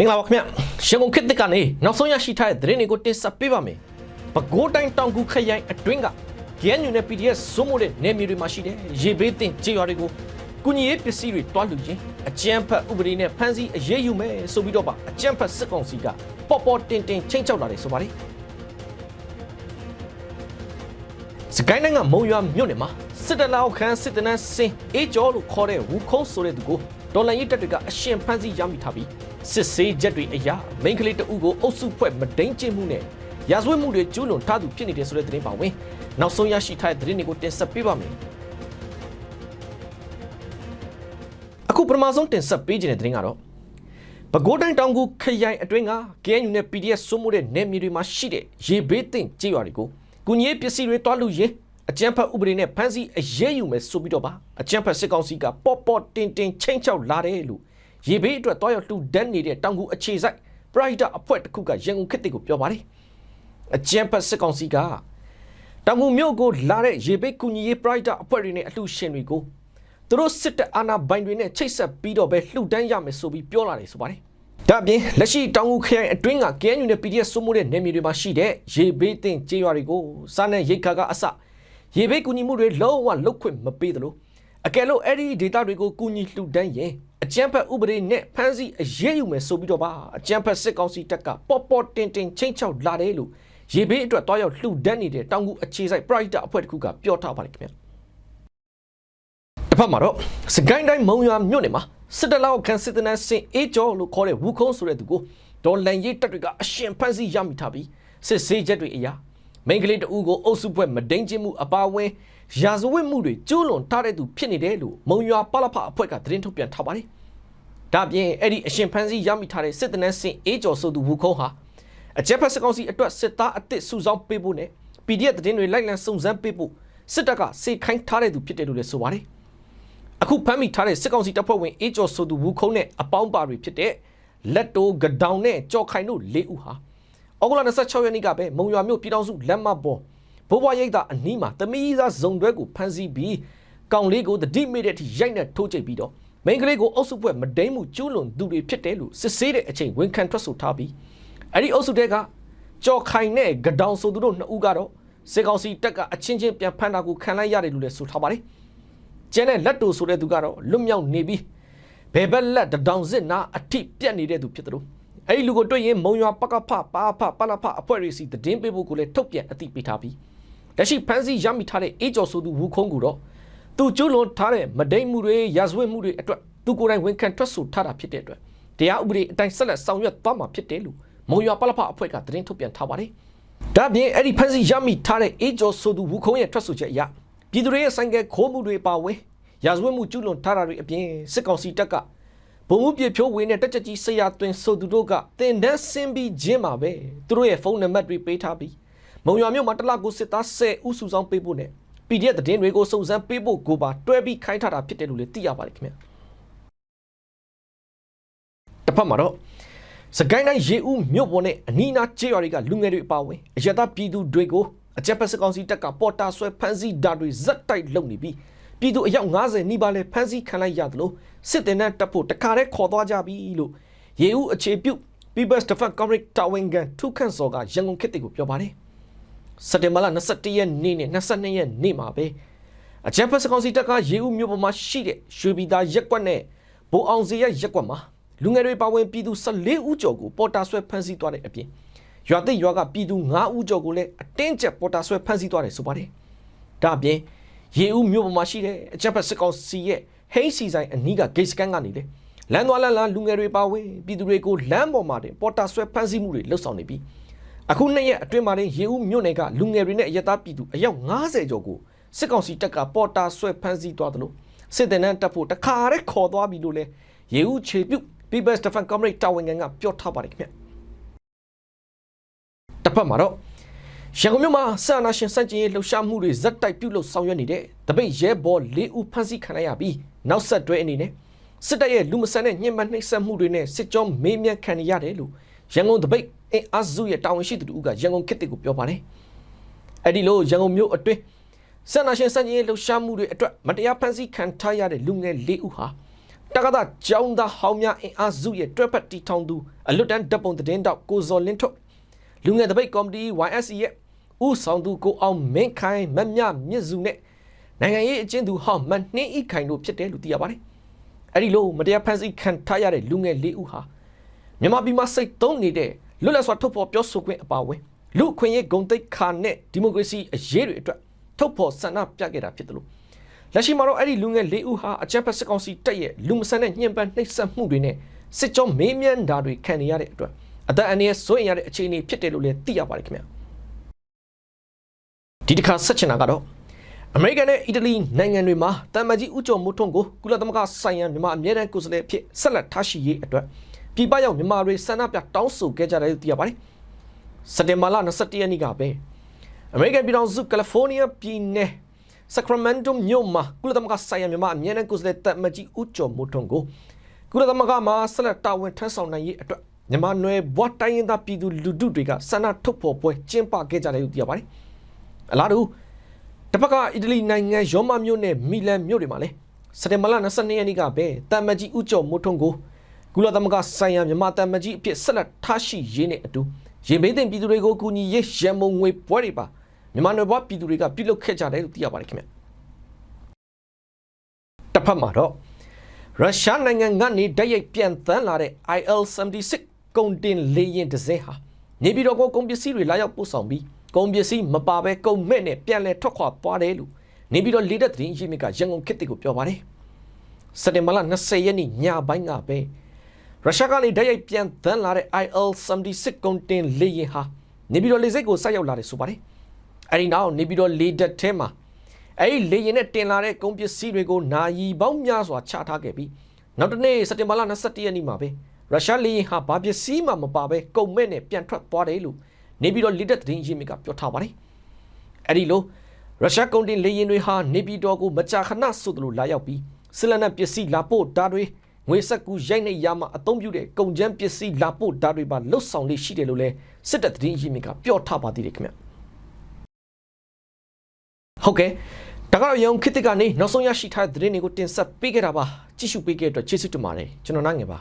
မင်္ဂလာပါခင်ဗျရန်ကုန်ခေတ်သစ်ကနေနောက်ဆုံးရရှိထားတဲ့သတင်းတွေကိုတင်ဆက်ပေးပါမယ်။ပဲခူးတိုင်းတောင်ကူခရိုင်အတွင်းက GNU နဲ့ PDF စုံမို့တဲ့နယ်မြေတွေမှာရှိတဲ့ရေဘေးတင်ကြေးရွာတွေကိုကုညီရေးပစ္စည်းတွေတွားလူချင်းအကြမ်းဖက်ဥပဒေနဲ့ဖမ်းဆီးအရေးယူမယ်ဆိုပြီးတော့ပါအကြမ်းဖက်စစ်ကောင်စီကပေါ်ပေါ်တင်တင်ချိန်ချောက်လာတယ်ဆိုပါတယ်။စကိုင်းနိုင်ငံမုံရွာမြို့နယ်မှာစစ်တလောက်ခန်းစစ်တနန်းစင်အေးကျော်လို့ခေါ်တဲ့ဝူခုံးဆိုတဲ့သူကိုဒေါ်လာရေးတက်တွေကအရှင်ဖမ်းဆီးရမိထားပြီး စစ်ဆေးချက်တွေအရာမိန်းကလေးတအုပ်ကိုအုပ်စုဖွဲ့မဒိန်ကျင့်မှုနဲ့ရာဇဝတ်မှုတွေကျူးလွန်ထားသူဖြစ်နေတဲ့ဆိုတဲ့သတင်းပါဝင်နောက်ဆုံးရရှိထားတဲ့သတင်းတွေကိုတင်ဆက်ပေးပါမယ်အခုပထမဆုံးတင်ဆက်ပေးခြင်းတဲ့သတင်းကတော့ပဲခူးတိုင်းတောင်ကူခရိုင်အတွင်းက KNU နဲ့ PDF စိုးမိုးတဲ့နယ်မြေတွေမှာရှိတဲ့ရေဘေးသင့်ကြေးရွာတွေကိုကုညီရေးပစ္စည်းတွေတွားလူရင်းအကြမ်းဖက်ဥပဒေနဲ့ဖမ်းဆီးအရေးယူမယ်ဆိုပြီးတော့ပါအကြမ်းဖက်စစ်ကောင်စီကပေါ်ပေါ်တင်တင်ချိန်ချောက်လာတယ်လို့ ရေဘေးအတွက်တွားရောက်လှူဒန်းနေတဲ့တောင်ကူအခြေစိုက်ပရိုက်တာအဖွဲ့တစ်ခုကရန်ကုန်ခေတ်တွေကိုပြောပါတယ်အကြမ်းဖက်စစ်ကောင်စီကတောင်ကူမြို့ကိုလာတဲ့ရေဘေးကုညီရေးပရိုက်တာအဖွဲ့တွေနဲ့အလှူရှင်တွေကိုသူတို့စစ်တပ်အာဏာပိုင်တွေနဲ့ချိတ်ဆက်ပြီးတော့ပဲလှူဒန်းရမယ်ဆိုပြီးပြောလာတယ်ဆိုပါတယ်ဒါအပြင်လက်ရှိတောင်ကူခရိုင်အတွင်းက KNU နဲ့ PDF စိုးမိုးတဲ့နယ်မြေတွေမှာရှိတဲ့ရေဘေးတင်ကြေးရွာတွေကိုစားနဲ့ရိတ်ခါကအစရေဘေးကူညီမှုတွေလုံးဝလုတ်ခွင့်မပေးသလိုအကယ်လို့အဲ့ဒီဒေတာတွေကိုကူညီလှူဒန်းရင် အကြမ်းဖက်ဥပဒေနဲ့ဖမ်းဆီးအရေးယူမယ်ဆိုပြီးတော့ပါအကြမ်းဖက်စစ်ကောင်စီတပ်ကပေါ်ပေါ်တင်တင်ချင်းချောက်လာတယ်လို့ရေဘေးအတွက်တွားရောက်လှူဒန်းနေတဲ့တောင်ကူအခြေစိုက် private အဖွဲ့တစ်ခုကပြောထားပါတယ်ခင်ဗျာတစ်ဖက်မှာတော့စကိုင်းတိုင်းမုံရွာမြို့နယ်မှာစစ်တလောက်ခန်းစစ်တနန်းစင်အေးကျော်လို့ခေါ်တဲ့ဝူခုံးဆိုတဲ့သူကိုဒေါ်လန်ရေးတပ်တွေကအရှင်ဖမ်းဆီးရမိထားပြီးစစ်ဆေးချက်တွေအရာ မိန်းကလေးတဦးကိုအုပ်စုဖွဲ့မဒိန်ချင်းမှုအပါအဝင်ရာဇဝတ်မှုတွေကျူးလွန်ထားတဲ့သူဖြစ်နေတယ်လို့မုံရွာပလဖအဖွဲ့ကသတင်းထုတ်ပြန်ထားပါတယ်။ဒါပြင်အဲ့ဒီအရှင်ဖမ်းဆီးရမိထားတဲ့စစ်တနန်းစင်အေးကျော်ဆိုသူဝူခုံးဟာအကြက်ဖက်စကောင်စီအတွက်စစ်သားအစ်စ်စုဆောင်းပေးဖို့နဲ့ PDF သတင်းတွေလိုက်လံစုံစမ်းပေးဖို့စစ်တပ်ကစေခိုင်းထားတဲ့သူဖြစ်တယ်လို့လည်းဆိုပါတယ်။အခုဖမ်းမိထားတဲ့စစ်ကောင်စီတပ်ဖွဲ့ဝင်အေးကျော်ဆိုသူဝူခုံးနဲ့အပေါင်းပါတွေဖြစ်တဲ့လက်တိုးကဒေါင်နဲ့ကြော်ခိုင်တို့၄ဦးဟာ ဩဂုတ်လ26ရက်နေ့ကပဲမုံရွာမြို့ပြည်တော်စုလက်မပေါ်ဘိုးဘွားရိတ်တာအနီးမှာတမီးသားဇုံတွဲကိုဖမ်းဆီးပြီးကောင်လေးကိုတတိမိတဲ့အထိရိုက်နဲ့ထိုးချိတ်ပြီးတော့မိန်းကလေးကိုအုပ်စုဖွဲ့မဒိမ့်မှုကျူးလွန်သူတွေဖြစ်တယ်လို့စစ်ဆေးတဲ့အချိန်ဝန်ခံထွက်ဆိုထားပြီးအဲ့ဒီအုပ်စုတဲကကြော်ခိုင်နဲ့ဂဒေါင်ဆိုသူတို့နှစ်ဦးကတော့စစ်ကောင်စီတပ်ကအချင်းချင်းပြန်ဖမ်းတာကိုခံလိုက်ရတယ်လို့လည်းဆိုထားပါတယ်ကျန်တဲ့လက်တူဆိုတဲ့သူကတော့လွတ်မြောက်နေပြီးဘယ်ဘက်လက်တဒေါင်စစ်နာအထိပြက်နေတဲ့သူဖြစ်တယ်လို့ အဲ့ဒီလူကိုတွေ့ရင်မုံရွာပကဖပါဖပလဖအဖွဲ့တွေစီတည်င်းပေးဖို့ကိုလည်းထုတ်ပြန်အသိပေးထားပြီးလက်ရှိဖန်စီရမိထားတဲ့အေးကျော်ဆိုသူဝူခုံးကိုတော့သူကျွလွန်ထားတဲ့မဒိမ့်မှုတွေရာဇဝတ်မှုတွေအတွက်သူကိုယ်တိုင်ဝန်ခံထွက်ဆိုထားတာဖြစ်တဲ့အတွက်တရားဥပဒေအတိုင်းဆက်လက်ဆောင်ရွက်သွားမှာဖြစ်တယ်လို့မုံရွာပလဖအဖွဲ့ကသတင်းထုတ်ပြန်ထားပါတယ်။ဒါပြင်အဲ့ဒီဖန်စီရမိထားတဲ့အေးကျော်ဆိုသူဝူခုံးရဲ့ထွက်ဆိုချက်အရပြည်သူတွေရဲ့ဆိုင်ကယ်ခိုးမှုတွေပါဝင်ရာဇဝတ်မှုကျူးလွန်ထားတာတွေအပြင်စစ်ကောင်စီတပ်က ဘုံမှုပြဖြိုးဝင်တဲ့တက်ချက်ကြီးဆရာသွင်းဆိုသူတို့ကတင်တန်းဆင်းပြီးခြင်းမှာပဲသူတို့ရဲ့ဖုန်းနံပါတ်တွေပေးထားပြီးမုံရွာမြို့မှာတစ်လကိုစစ်သား10ဦးစုဆောင်ပေးဖို့နဲ့ PDF သတင်းတွေကိုစုံစမ်းပေးဖို့ကိုပါတွဲပြီးခိုင်းထားတာဖြစ်တယ်လို့လည်းသိရပါတယ်ခင်ဗျာတစ်ဖက်မှာတော့စကိုင်းတိုင်းရေဦးမြို့ပေါ်နဲ့အနီးနားကျေးရွာတွေကလူငယ်တွေအပါအဝင်အရတာပြည်သူတွေကိုအကြက်ဖက်စကောင်စီတပ်ကပေါ်တာဆွဲဖမ်းဆီးဓာတ်တွေဇက်တိုက်လုပ်နေပြီး ပြည်သူအယောက်90နီးပါးလဲဖမ်းဆီးခံလိုက်ရသလိုစစ်တင်နဲ့တပ်ဖို့တခါတည်းခေါ်သွားကြပြီလို့ရေဦးအခြေပြု People's Defense Comrade တာဝန်ခံထုခန့်စော်ကရန်ကုန်ခေတ်တွေကိုပြောပါတယ်စက်တင်ဘာလ21ရက်နေ့နဲ့22ရက်နေ့မှာပဲအကြံဖက်စကောင်စီတပ်ကရေဦးမြို့ပေါ်မှာရှိတဲ့ရွှေပြည်သားရက်ကွက်နဲ့ဘိုးအောင်စီရဲ့ရက်ကွက်မှာလူငယ်တွေပါဝင်ပြည်သူ14ဦးကျော်ကိုပေါ်တာဆွဲဖမ်းဆီးသွားတဲ့အပြင်ရွာသိရွာကပြည်သူ9ဦးကျော်ကိုလည်းအတင်းကျပ်ပေါ်တာဆွဲဖမ်းဆီးသွားတယ်ဆိုပါတယ်ဒါအပြင် ရေဦးမြို့ပေါ်မှာရှိတဲ့အကြံဖက်စကောင်စီရဲ့ဟိန်းစီဆိုင်အနီးကဂိတ်စကန်ကနေလေလမ်းသွားလမ်းလာလူငယ်တွေပါဝင်ပြည်သူတွေကိုလမ်းပေါ်မှာတင်ပေါ်တာဆွဲဖမ်းဆီးမှုတွေလှုပ်ဆောင်နေပြီးအခုနှစ်ရက်အတွင်းမှာတင်ရေဦးမြို့နယ်ကလူငယ်တွေနဲ့အရက်သားပြည်သူအယောက်90ကျော်ကိုစစ်ကောင်စီတပ်ကပေါ်တာဆွဲဖမ်းဆီးသွားတယ်လို့စစ်တပ်နဲ့တပ်ဖို့တခါတည်းခေါ်သွားပြီလို့လဲရေဦးခြေပြုတ် People's Defense Comrade တာဝန်ခံကပြောထားပါတယ်ခင်ဗျတစ်ဖက်မှာတော့ ရန်ကုန်မြို့မှာဆန္ဒရှင်စန့်ကျင်ရေးလှုပ်ရှားမှုတွေဇက်တိုက်ပြုလုပ်ဆောင်ရွက်နေတဲ့တပိတ်ရဲဘော်၄ဦးဖမ်းဆီးခံရပြီးနောက်ဆက်တွဲအနေနဲ့စစ်တပ်ရဲ့လူမဆန်တဲ့ညှဉ်းပန်းနှိပ်စက်မှုတွေနဲ့စစ်ကြောမေးမြန်းခံရရတယ်လို့ရန်ကုန်တပိတ်အင်အားစုရဲ့တာဝန်ရှိသူတို့ကရန်ကုန်ခေတ်တွေကိုပြောပါတယ်။အဲ့ဒီလိုရန်ကုန်မြို့အတွင်းဆန္ဒရှင်စန့်ကျင်ရေးလှုပ်ရှားမှုတွေအတွက်မတရားဖမ်းဆီးခံထားရတဲ့လူငယ်၄ဦးဟာတက္ကသိုလ်ကျောင်းသားဟောင်းများအင်အားစုရဲ့တွဲဖက်တီထောင်သူအလွတ်တန်းတပ်ပုံသတင်းတောက်ကိုဇော်လင်းထွတ်လူငယ်တပိတ်ကော်မတီ YSC ရဲ့ ဦးဆောင်သူကိုအောင်မင်းခိုင်မမြမြင့်စုနဲ့နိုင်ငံရေးအကျဉ်းသူဟောင်းမနှင်းဤခိုင်တို့ဖြစ်တယ်လို့သိရပါတယ်။အဲဒီလိုမတရားဖန်ဆီးခံထားရတဲ့လူငယ်လေးဦးဟာမြန်မာပြည်မှာစိတ်သုံးနေတဲ့လွတ်လပ်စွာထုတ်ဖော်ပြောဆိုခွင့်အပါအဝင်လူအခွင့်အရေးဂုဏ်သိက္ခာနဲ့ဒီမိုကရေစီအရေးတွေအတွက်ထုတ်ဖော်ဆန္ဒပြခဲ့တာဖြစ်တယ်လို့လက်ရှိမှာတော့အဲ့ဒီလူငယ်လေးဦးဟာအကြမ်းဖက်စစ်ကောင်စီတပ်ရဲ့လူမဆန်တဲ့ညှဉ်းပန်းနှိပ်စက်မှုတွေနဲ့စစ်ကြောမေးမြန်းတာတွေခံနေရတဲ့အတွက်အသက်အန္တရာယ်စိုးရိမ်ရတဲ့အခြေအနေဖြစ်တယ်လို့လည်းသိရပါတယ်ခင်ဗျာ ဒီတစ်ခါဆက်ချင်တာကတော့အမေရိကန်နဲ့အီတလီနိုင်ငံတွေမှာတမ္မကြီးဥကြုံမှုထုံးကိုကုလသမဂ္ဂဆိုင်ရာမြန်မာအမြဲတမ်းကိုယ်စားလှယ်အဖြစ်ဆက်လက်ထားရှိရေးအတွက်ပြည်ပရောက်မြန်မာတွေဆန္ဒပြတောင်းဆိုခဲ့ကြတယ်လို့သိရပါတယ်စက်တင်ဘာလ21ရက်နေ့ကပဲအမေရိကန်ပြည်ထောင်စုကယ်လီဖိုးနီးယားပြည်နယ်စကရမန်တိုမြို့မှာကုလသမဂ္ဂဆိုင်ရာမြန်မာအမြဲတမ်းကိုယ်စားလှယ်တပ်မကြီးဦးကျော်မိုးထွန်းကိုကုလသမဂ္ဂမှာဆက်လက်တာဝန်ထမ်းဆောင်နိုင်ရေးအတွက်မြန်မာနွယ်ဘွားတိုင်းရင်းသားပြည်သူလူထုတွေကဆန္ဒထုတ်ဖော်ပွဲကျင်းပခဲ့ကြတယ်လို့သိရပါတယ်။ အလားတူတစ်ဖက်ကအီတလီနိုင်ငံရောမမြို့နဲ့မီလန်မြို့တွေမှာလည်းစက်တင်ဘာလ22ရက်နေ့ကပဲတပ်မကြီးဦးကျော်မိုးထွန်းကိုကုလသမဂ္ဂဆိုင်ရာမြန်မာတပ်မကြီးအဖြစ်ဆက်လက်ထားရှိရေးနဲ့အတူရေဘေးတင်ပြည်သူတွေကိုကူညီရေးရန်မုံငွေပွဲတွေပါမြန်မာနယ်ဘွားပြည်သူတွေကပြုလုပ်ခဲ့ကြတယ်လို့သိရပါတယ်ခင်ဗျတစ်ဖက်မှာတော့ရုရှားနိုင်ငံကနေဓာတ်ရိုက်ပြန်တန်းလာတဲ့ IL-76 ကုန်တင်လေယာဉ်တစ်စင်းဟာနေပြည်တော်ကိုကုန်ပစ္စည်းတွေလာရောက်ပို့ဆောင်ပြီး ကုန်ပစ္စည်းမပါဘဲကုန်မဲ့နဲ့ပြန်လဲထွက်ခွာသွားတယ်လို့နေပြည်တော်လေတပ်သတင်းရင်းမြစ်ကရန်ကုန်ခေတ်တီကိုပြောပါတယ်စက်တင်ဘာလ20ရက်နေ့ညပိုင်းကပဲရုရှားကနေဓာတ်ရိုက်ပြန်တန်းလာတဲ့ IL-76 ကုန်တင်လေယာဉ်ဟာနေပြည်တော်လေဆိပ်ကိုဆိုက်ရောက်လာတယ်ဆိုပါတယ်အဲဒီနောက်နေပြည်တော်လေတပ်ထဲမှာအဲဒီလေရင်နဲ့တင်လာတဲ့ကုန်ပစ္စည်းတွေကိုနာယီပေါင်းများစွာချထားခဲ့ပြီးနောက်တစ်နေ့စက်တင်ဘာလ22ရက်နေ့မှာပဲရုရှားလေရင်ဟာဘာပစ္စည်းမှမပါဘဲကုန်မဲ့နဲ့ပြန်ထွက်သွားတယ်လို့ နေပြည်တော်လေတပ်သတင်းရင်းမြစ်ကပြောထားပါတယ်အဲဒီလိုရုရှားကုန်တင်လေရင်တွေဟာနေပြည်တော်ကိုမကြာခဏဆိုသလိုလာရောက်ပြီးစစ်လက်နက်ပစ္စည်းလာပို့တာတွေငွေဆက်ကူရိုက်နေရမှာအသုံးပြုတဲ့ကုန်ကျန်းပစ္စည်းလာပို့တာတွေပါလွတ်ဆောင်လေးရှိတယ်လို့လဲစစ်တပ်သတင်းရင်းမြစ်ကပြောထားပါသေးတယ်ခင်ဗျဟုတ်ကဲ့ဒါကတော့ရုံခစ်တစ်ကနေနောက်ဆုံးရရှိထားတဲ့သတင်းတွေကိုတင်ဆက်ပေးခဲ့တာပါကြည့်ရှုပေးခဲ့တဲ့အတွက်ကျေးဇူးတင်ပါတယ်ကျွန်တော်နိုင်ငယ်ပါ